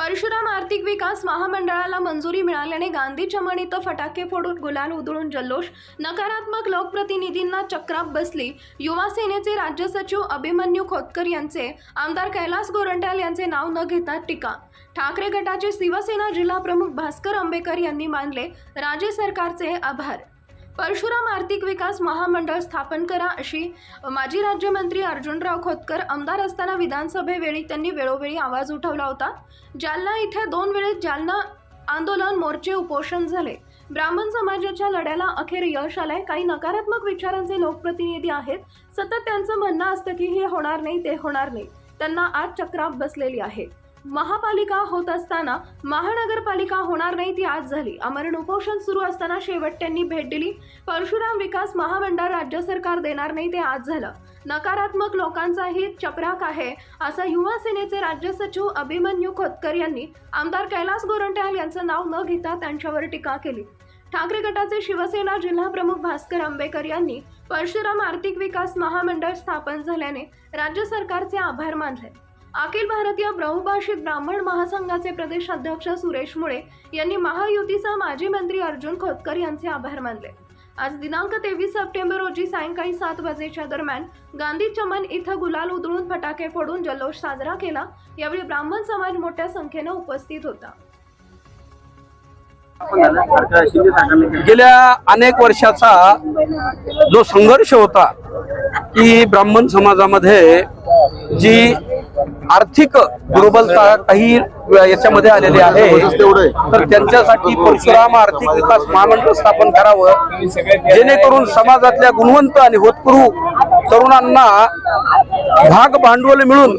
परशुराम आर्थिक विकास महामंडळाला मंजुरी मिळाल्याने गांधी चमन इथं फटाके फोडून गुलाल उधळून जल्लोष. नकारात्मक लोकप्रतिनिधींना चक्राप बसली. युवा सेनेचे राज्य सचिव अभिमन्यू खोतकर यांचे आमदार कैलास गोरंट्याल यांचे नाव न घेता टीका. ठाकरे गटाचे शिवसेना जिल्हा प्रमुख भास्कर आंबेकर यांनी मानले राज्य सरकारचे आभार. परशुराम आर्थिक विकास महामंडळ स्थापन करा अशी माजी राज्यमंत्री अर्जुनराव खोतकर आमदार असताना विधानसभेवेळी त्यांनी वेळोवेळी आवाज उठवला होता. जालना इथे दोन वेळेस जालना आंदोलन मोर्चे उपोषण झाले. ब्राह्मण समाजाच्या लढ्याला अखेर यश आलंय. काही नकारात्मक विचारांचे लोकप्रतिनिधी आहेत. सतत त्यांचं म्हणणं असतं की हे होणार नाही ते होणार नाही. त्यांना आज चक्राप बसलेली आहे. महापालिका होत असताना महानगरपालिका होणार नाही ती आज झाली. अमरण उपोषण सुरू असताना शेवटच्यांनी भेट दिली. परशुराम विकास महामंडळ राज्य सरकार देणार नाही ते आज झालं. नकारात्मक लोकांचाही चपराक आहे असं युवा सेनेचे राज्य सचिव अभिमन्यू खोतकर यांनी आमदार कैलास गोरंट्याल यांचं नाव न घेता त्यांच्यावर टीका केली. ठाकरे गटाचे शिवसेना जिल्हा प्रमुख भास्कर आंबेकर यांनी परशुराम आर्थिक विकास महामंडळ स्थापन झाल्याने राज्य सरकारचे आभार मानले. अखिल भारतीय बहुभाषिक ब्राह्मण महासंघाचे प्रदेश अध्यक्ष सुरेश मुळे यांनी महायुतीचा माजी मंत्री अर्जुन खोतकर यांचे आभार मानले. आज दिनांक तेवीस सप्टेंबर रोजी सायंकाळी सात वाजेच्या दरम्यान गांधी चमन इथं गुलाल उधळून फटाके फोडून जल्लोष साजरा केला यावेळी ब्राह्मण समाज मोठ्या संख्येनं उपस्थित होता. गेल्या अनेक वर्षाचा जो संघर्ष होता की ब्राह्मण समाजामध्ये जी आर्थिक दुर्बलता काही याच्यामध्ये आलेली आहे. तर त्यांच्यासाठी परशुराम आर्थिक विकास महामंडळ स्थापन करावं. जेणेकरून समाजातल्या गुणवंत आणि होतकरू तरुणांना भाग भांडवल मिळून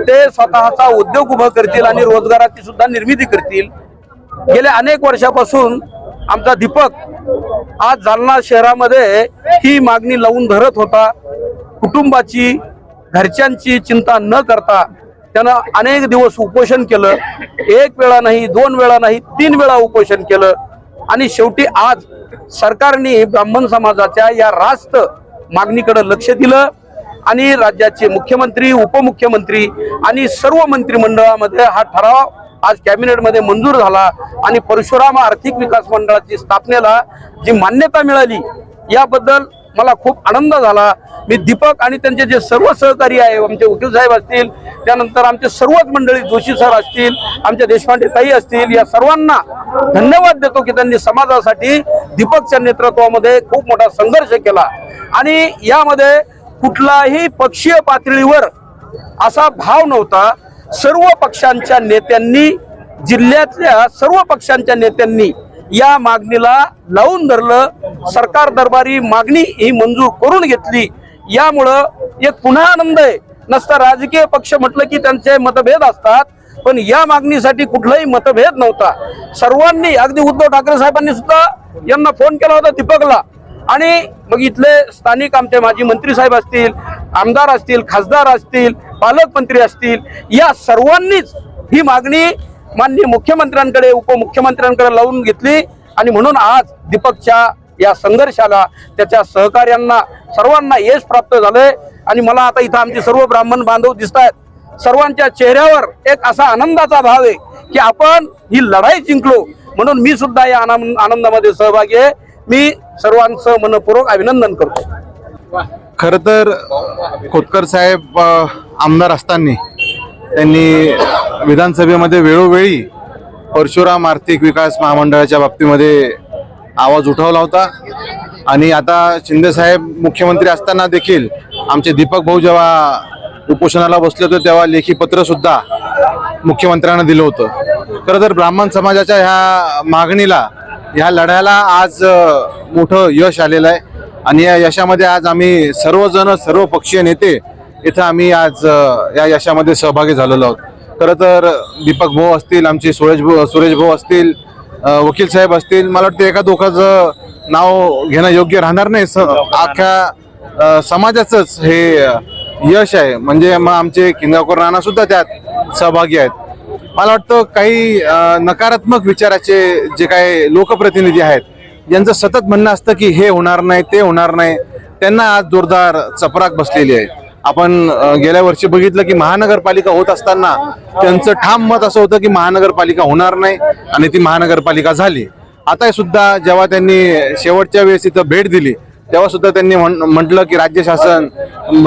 ते स्वतःचा उद्योग उभं करतील आणि रोजगाराची सुद्धा निर्मिती करतील. गेल्या अनेक वर्षापासून आमचा दीपक आज जालना शहरामध्ये ही मागणी लावून धरत होता. कुटुंबाची घरच्यांची चिंता न करता त्यानं अनेक दिवस उपोषण केलं. एक वेळा नाही दोन वेळा नाही तीन वेळा उपोषण केलं. आणि शेवटी आज सरकारने ब्राह्मण समाजाच्या या रास्त मागणीकडे लक्ष दिलं. आणि राज्याचे मुख्यमंत्री उपमुख्यमंत्री आणि सर्व मंत्रिमंडळामध्ये हा ठराव आज कॅबिनेटमध्ये मंजूर झाला. आणि परशुराम आर्थिक विकास मंडळाची स्थापनेला जी मान्यता मिळाली याबद्दल मला खूप आनंद झाला. मी दीपक आणि त्यांचे जे सर्व सहकारी आहे आमचे वकील साहेब असतील त्यानंतर आमचे सर्वच मंडळी जोशी सर असतील आमच्या देशपांडे ताई असतील या सर्वांना धन्यवाद देतो की त्यांनी समाजासाठी दीपकच्या नेतृत्वामध्ये खूप मोठा संघर्ष केला. आणि यामध्ये कुठलाही पक्षीय पातळीवर असा भाव नव्हता. सर्व पक्षांच्या नेत्यांनी जिल्ह्यातल्या सर्व पक्षांच्या नेत्यांनी या मागणीला लावून धरलं. सरकार दरबारी मागणी ही मंजूर करून घेतली. यामुळं एक पुन्हा आनंद आहे. नसता राजकीय पक्ष म्हटलं की त्यांचे मतभेद असतात पण या मागणीसाठी कुठलाही मतभेद नव्हता. सर्वांनी अगदी उद्धव ठाकरे साहेबांनी सुद्धा यांना फोन केला होता दीपकला. आणि मग इथले स्थानिक आमचे माजी मंत्री साहेब असतील आमदार असतील खासदार असतील पालकमंत्री असतील या सर्वांनीच ही मागणी माननीय मुख्यमंत्र्यांकडे उपमुख्यमंत्र्यांकडे लावून घेतली. आणि म्हणून आज दीपकच्या या संघर्षाला त्याच्या सहकार्यांना सर्वांना यश प्राप्त झालंय. आणि मला आता इथं आमचे सर्व ब्राह्मण बांधव दिसत आहेत सर्वांच्या चेहऱ्यावर एक असा आनंदाचा भाव आहे की आपण ही लढाई जिंकलो. म्हणून मी सुद्धा या आनंद आनंदामध्ये सहभागी आहे. मी सर्वांचं मनपूर्वक अभिनंदन करतो. खर तर खोतकर साहेब आमदार असताना त्यांनी विधानसभेमध्ये वेळोवेळी परशुराम आर्थिक विकास महामंडळाच्या बाबतीमध्ये आवाज उठवला होता. आणि आता शिंदेसाहेब मुख्यमंत्री असताना देखील आमचे दीपक भाऊ जेव्हा उपोषणाला बसले होते तेव्हा लेखी सुद्धा मुख्यमंत्र्यांना दिलं होतं. खरं तर ब्राह्मण समाजाच्या ह्या मागणीला ह्या लढ्याला आज मोठं यश आलेलं आहे. आणि या यशामध्ये आज आम्ही सर्वजण सर्व पक्षीय नेते इथं आम्ही आज या यशामध्ये सहभागी झालेलो आहोत. खरं तर दीपक भाऊ असतील आमचे सुरेश भाऊ सुरेश भाऊ असतील वकील साहेब असतील मला वाटतं एका दोघाचं नाव घेणं योग्य राहणार नाही. अख्ख्या समाजाचंच हे यश आहे. म्हणजे मग आमचे किंगावकर राणा सुद्धा त्यात सहभागी आहेत. मला वाटतं काही नकारात्मक विचाराचे जे काही लोकप्रतिनिधी आहेत यांचं सतत म्हणणं असतं की हे होणार नाही ते होणार नाही. त्यांना आज जोरदार चपराक बसलेली आहे. आपण गेल्या वर्षी बघितलं की महानगरपालिका होत असताना त्यांचं ठाम मत असं होतं की महानगरपालिका होणार नाही आणि ती महानगरपालिका झाली. आता सुद्धा जेव्हा त्यांनी शेवटच्या वेळेस इथं भेट दिली तेव्हा सुद्धा त्यांनी म्हण- म्हटलं की राज्य शासन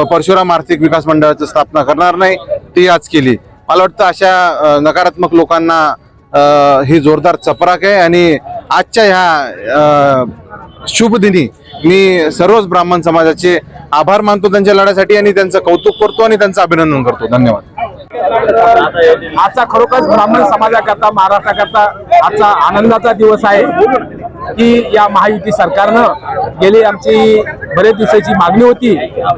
परशुराम आर्थिक विकास मंडळाची स्थापना करणार नाही ती आज केली. मला वाटतं अशा नकारात्मक लोकांना ही जोरदार चपराक आहे आणि आजच्या ह्या शुभदिनी शुभ दिनी मी सर्वच ब्राह्मण समाजाचे आभार मानतो त्यांच्या लढ्यासाठी आणि त्यांचं कौतुक करतो आणि त्यांचं अभिनंदन करतो. धन्यवाद. आजचा खरोखर ब्राह्मण समाजाकरता महाराष्ट्राकरता आजचा आनंदाचा दिवस आहे की या महायुती सरकारनं गेली आमची बरेच दिवसाची मागणी होती.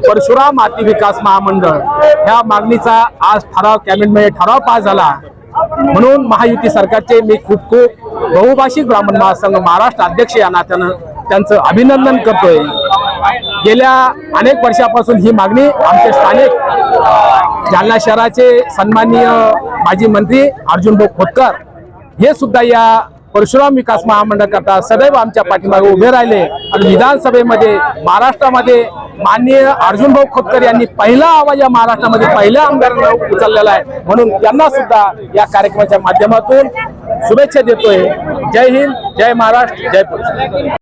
परशुराम माती विकास महामंडळ ह्या मागणीचा आज ठराव कॅबिनेटमध्ये ठराव पास झाला. म्हणून महायुती सरकारचे मी खूप खूप बहुभाषिक ब्राह्मण महासंघ महाराष्ट्र अध्यक्ष या नात्यानं त्यांचं अभिनंदन करतोय. गेल्या अनेक वर्षापासून ही मागणी आमचे स्थानिक जालना शहराचे सन्माननीय माजी मंत्री अर्जुनभाऊ खोतकर हे सुद्धा या परशुराम विकास महामंडळकरता सदैव आमच्या पाठीमागे उभे राहिले. आणि विधानसभेमध्ये महाराष्ट्रामध्ये माननीय अर्जुनभाऊ खोतकर यांनी पहिला आवाज या महाराष्ट्रामध्ये पहिल्या आमदारांना उचललेला आहे. म्हणून त्यांना सुद्धा या कार्यक्रमाच्या माध्यमातून शुभेच्छा देतोय. जय हिंद जय महाराष्ट्र जय परशुराम